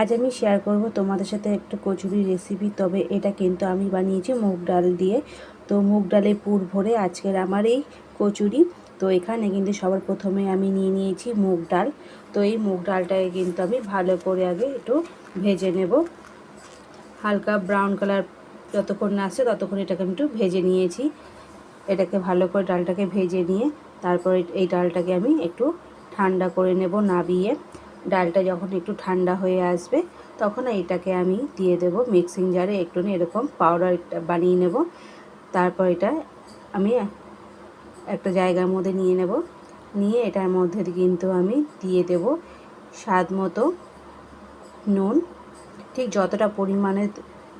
আজ আমি শেয়ার করব তোমাদের সাথে একটা কচুরি রেসিপি তবে এটা কিন্তু আমি বানিয়েছি মুগ ডাল দিয়ে। তো মুগ ডালে পুর ভরে আজকের আমার এই কচুরি। তো এখানে কিন্তু সবার প্রথমে আমি নিয়ে নিয়েছি মুগ ডাল। তো এই মুগ ডালটাকে কিন্তু আমি ভালো করে আগে একটু ভেজে নেব। হালকা ব্রাউন কালার যতক্ষণ না আসছে ততক্ষণ এটাকে আমি একটু ভেজে নিয়েছি। এটাকে ভালো করে ডালটাকে ভেজে নিয়ে তারপর এই ডালটাকে আমি একটু ঠান্ডা করে নেব নাবিয়ে। ডালটা যখন একটু ঠান্ডা হয়ে আসবে, তখন এটাকে আমি দিয়ে দেব মিক্সিং জারে। একটু এরকম পাউডার বানিয়ে নেব। তারপর এটা আমি একটা জায়গার মধ্যে নিয়ে নেব। নিয়ে এটার মধ্যে কিন্তু আমি দিয়ে দেব স্বাদ মতো নুন। ঠিক যতটা পরিমাণে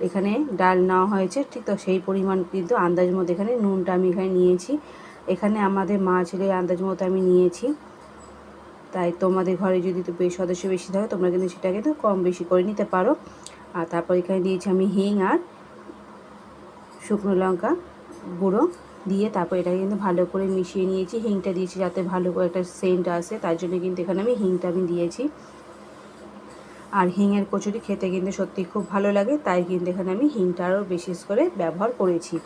এখানে ডাল নেওয়া হয়েছে, ঠিক তো সেই পরিমাণ কিন্তু আন্দাজ মতো এখানে নুনটা আমি এখানে নিয়েছি। এখানে আমাদের মা ছেলে আন্দাজ মতো আমি নিয়েছি। তাই তোমাদের ঘরে যদি তো বেশ সদস্য বেশি থাকে, তোমরা কিন্তু সেটা কিন্তু কম বেশি করে নিতে পারো। আর তারপর এখানে দিয়েছি আমি হিং আর শুকনো লঙ্কা গুঁড়ো দিয়ে তারপর এটাকে কিন্তু ভালো করে মিশিয়ে নিয়েছি। হিংটা দিয়েছি যাতে ভালো করে একটা সেন্ট আসে, তার জন্য কিন্তু এখানে আমি হিংটা আমি দিয়েছি। আর হিংয়ের কচুরি খেতে কিন্তু সত্যি খুব ভালো লাগে, তাই কিন্তু এখানে আমি হিংটা আরও বিশেষ করে ব্যবহার করেছি।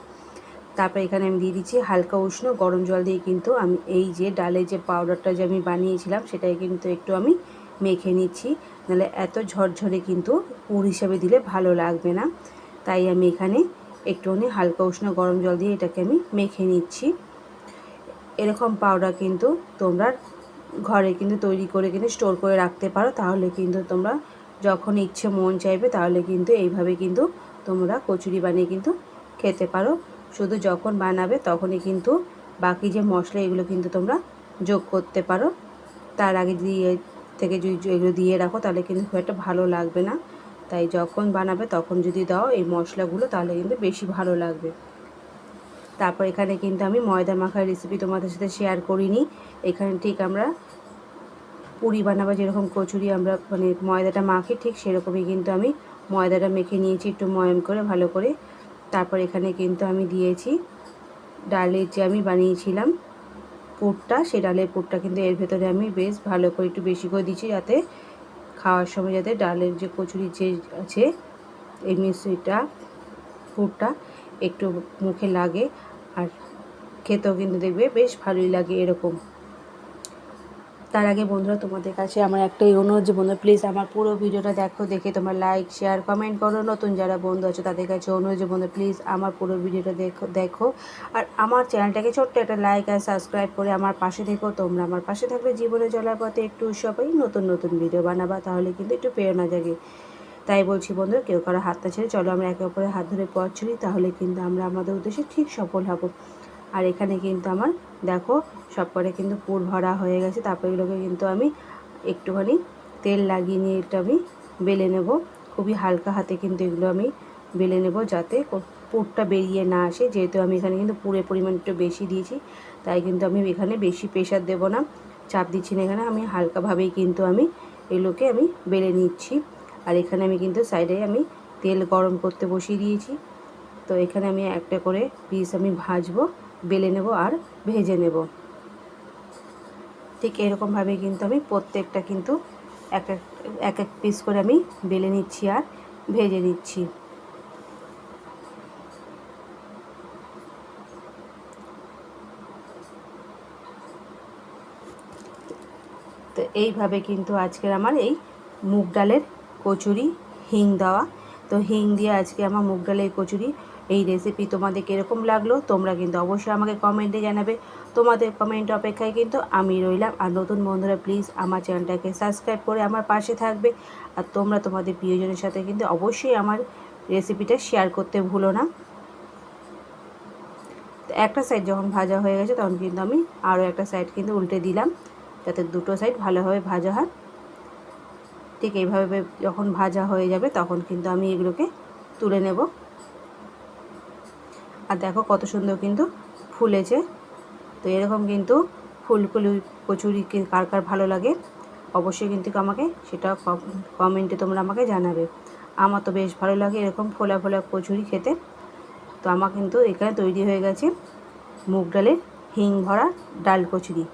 তারপর এখানে আমি দিয়ে দিচ্ছি হালকা উষ্ণ, গরম জল দিয়ে কিন্তু আমি এই যে ডালের যে পাউডারটা যে আমি বানিয়েছিলাম, সেটাই কিন্তু একটু আমি মেখে নিচ্ছি। নাহলে এত ঝরঝরে কিন্তু পুর হিসাবে দিলে ভালো লাগবে না। তাই আমি এখানে একটুখানি হালকা উষ্ণ, গরম জল দিয়ে এটাকে আমি মেখে নিচ্ছি। এরকম পাউডার কিন্তু তোমরা ঘরে কিন্তু তৈরি করে কিন্তু স্টোর করে রাখতে পারো। তাহলে কিন্তু তোমরা যখন ইচ্ছে মন চাইবে, তাহলে কিন্তু এইভাবে কিন্তু তোমরা কচুরি বানিয়ে কিন্তু খেতে পারো। শুধু যখন বানাবে তখনই কিন্তু বাকি যে মশলা, এগুলো কিন্তু তোমরা যোগ করতে পারো। তার আগে দিয়ে থেকে যদি এগুলো দিয়ে রাখো তাহলে কিন্তু খুব একটা ভালো লাগবে না। তাই যখন বানাবে তখন যদি দাও এই মশলাগুলো তাহলে কিন্তু বেশি ভালো লাগবে। তারপর এখানে কিন্তু আমি ময়দা মাখার রেসিপি তোমাদের সাথে শেয়ার করিনি। এখানে ঠিক আমরা পুরি বানাবো, যেরকম কচুরি আমরা মানে ময়দাটা মাখি ঠিক সেরকমই কিন্তু আমি ময়দাটা মেখে নিয়েছি একটু ময়ম করে ভালো করে। তারপর এখানে কিন্তু আমি দিয়েছি ডালের যে আমি বানিয়েছিলাম পুরটা, সেই ডালের পুরটা কিন্তু এর ভেতরে আমি বেশ ভালো করে একটু বেশি করে দিচ্ছি যাতে খাওয়ার সময় যাতে ডালের যে কচুরি যে আছে, এই মিশ্রিটা পুরটা একটু মুখে লাগে আর খেতেও কিন্তু দেখবে বেশ ভালোই লাগে এরকম। তার আগে বন্ধুরা, তোমাদের কাছে আমার একটাই অনুরোধ যে বন্ধুরা প্লিজ আমার পুরো ভিডিওটা দেখো, দেখে তোমার লাইক শেয়ার কমেন্ট করো। নতুন যারা বন্ধু আছে, তাদের কাছে অনুরোধ যে বন্ধু প্লিজ আমার পুরো ভিডিওটা দেখো দেখো। আর আমার চ্যানেলটাকে ছোট্ট একটা লাইক আর সাবস্ক্রাইব করে আমার পাশে দেখো তোমরা আমার পাশে থাকলে জীবনে চলার পথে একটু সবাই নতুন নতুন ভিডিও বানাবা, তাহলে কিন্তু একটু প্রেরণা জাগে। তাই বলছি বন্ধুরা, কেউ কারও হাতটা ছেড়ে, চলো আমরা একে অপরের হাত ধরে পথ চলি, তাহলে কিন্তু আমরা আমাদের উদ্দেশ্যে ঠিক সফল হব। আর এখানে কিন্তু আমার, দেখো, সব কিন্তু পুর ভরা হয়ে গেছে। তারপর এগুলোকে কিন্তু আমি একটুখানি তেল লাগিয়ে নিয়ে এটা আমি বেলে নেব। খুবই হালকা হাতে কিন্তু এগুলো আমি বেলে নেব যাতে পুরটা বেরিয়ে না আসে। যেহেতু আমি এখানে কিন্তু পুরের পরিমাণ একটু বেশি দিয়েছি, তাই কিন্তু আমি এখানে বেশি প্রেশার দেব না। চাপ দিচ্ছি না এখানে, আমি হালকাভাবেই কিন্তু আমি এগুলোকে আমি বেলে নিচ্ছি। আর এখানে আমি কিন্তু সাইডে আমি তেল গরম করতে বসিয়ে দিয়েছি। তো এখানে আমি একটা করে পিস আমি ভাজবো, বেলে নেব আর ভেজে নেব। ঠিক এরকমভাবে কিন্তু আমি প্রত্যেকটা কিন্তু এক এক এক পিস করে আমি বেলে নিচ্ছি আর ভেজে নিচ্ছি। তো এইভাবে কিন্তু আজকের আমার এই মুগ ডালের কচুরি, হিং দেওয়া। তো হিং দিয়ে আজকে আমার মুগ ডালের কচুরি এই রেসিপি তোমাদের কীরকম লাগল, তোমরা কিন্তু অবশ্যই আমাকে কমেন্টে জানাবে। তোমাদের কমেন্ট অপেক্ষায় কিন্তু আমি রইলাম। আর নতুন বন্ধুরা প্লিজ আমার চ্যানেলটাকে সাবস্ক্রাইব করে আমার পাশে থাকবে। আর তোমরা তোমাদের প্রিয়জনের সাথে কিন্তু অবশ্যই আমার রেসিপিটা শেয়ার করতে ভুলো না। একটা সাইড যখন ভাজা হয়ে গেছে, তখন কিন্তু আমি আরও একটা সাইড কিন্তু উল্টে দিলাম, যাতে দুটো সাইড ভালোভাবে ভাজা হয়। ঠিক এইভাবে যখন ভাজা হয়ে যাবে, তখন কিন্তু আমি এগুলোকে তুলে নেব। আর দেখো কত সুন্দর কিন্তু ফুলেছে। তো এরকম কিন্তু ফুলকুলি কচুরি কার কার ভালো লাগে, অবশ্যই কিন্তু আমাকে সেটা কমেন্টে তোমরা আমাকে জানাবে। আমার তো বেশ ভালো লাগে এরকম ফোলা ফোলা কচুরি খেতে। তো আমার কিন্তু এখানে তৈরি হয়ে গেছে মুগ ডালের হিং ভরা ডাল কচুরি।